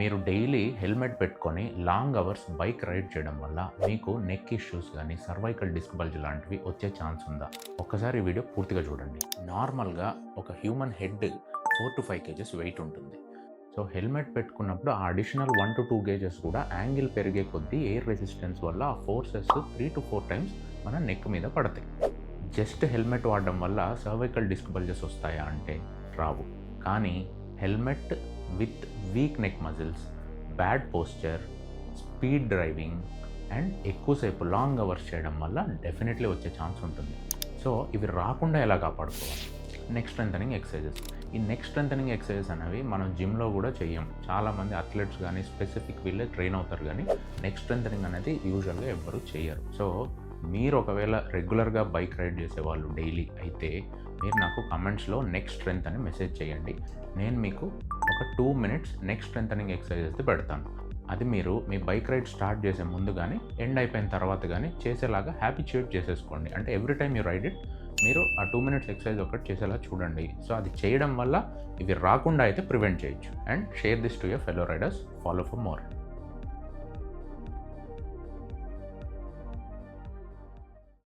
మీరు daily helmet పెట్టుకొని long hours bike ride చేయడం వల్ల మీకు నెక్ ఇష్యూస్ కానీ సర్వైకల్ డిస్క్ బల్జ్ లాంటివి వచ్చే ఛాన్స్ ఉందా? ఒక్కసారి ఈ వీడియో పూర్తిగా చూడండి. నార్మల్గా ఒక human head four to five kgs weight ఉంటుంది. సో హెల్మెట్ పెట్టుకున్నప్పుడు ఆ additional one to two kgs కూడా యాంగిల్ పెరిగే కొద్దీ ఎయిర్ రెసిస్టెన్స్ వల్ల ఆ forces three to four times మన నెక్ మీద పడతాయి. జస్ట్ హెల్మెట్ వాడడం వల్ల సర్వైకల్ డిస్క్ బల్జెస్ వస్తాయా అంటే రావు. కానీ helmet with weak neck muscles bad posture speed driving and ఎక్కువసేపు లాంగ్ అవర్స్ చేయడం వల్ల డెఫినెట్లీ వచ్చే ఛాన్స్ ఉంటుంది. సో ఇవి రాకుండా ఎలా కాపాడుకోవాలి? Neck strengthening exercises. ఈ నెక్ స్ట్రెంథనింగ్ ఎక్సర్సైజెస్ అనేవి మనం జిమ్లో కూడా చెయ్యం. చాలామంది అథ్లెట్స్ కానీ స్పెసిఫిక్ వీళ్ళే ట్రైన్ అవుతారు కానీ నెక్ స్ట్రెంథనింగ్ అనేది యూజువల్గా ఎవ్వరూ చేయరు సో మీరు ఒకవేళ రెగ్యులర్గా బైక్ రైడ్ చేసే వాళ్ళు డైలీ అయితే మీరు నాకు కమెంట్స్లో నెక్స్ట్ స్ట్రెంత్ అని మెసేజ్ చేయండి. నేను మీకు ఒక two minutes neck strengthening exercises పెడతాను. అది మీరు మీ బైక్ రైడ్ స్టార్ట్ చేసే ముందు కానీ ఎండ్ అయిపోయిన తర్వాత కానీ చేసేలాగా హ్యాబిచ్యూట్ చేసేసుకోండి. అంటే every time you ride it మీరు ఆ టూ మినిట్స్ ఎక్సర్సైజ్ ఒకటి చేసేలా చూడండి. సో అది చేయడం వల్ల ఇవి రాకుండా అయితే ప్రివెంట్ చేయొచ్చు. And share this to your fellow riders. Follow for more.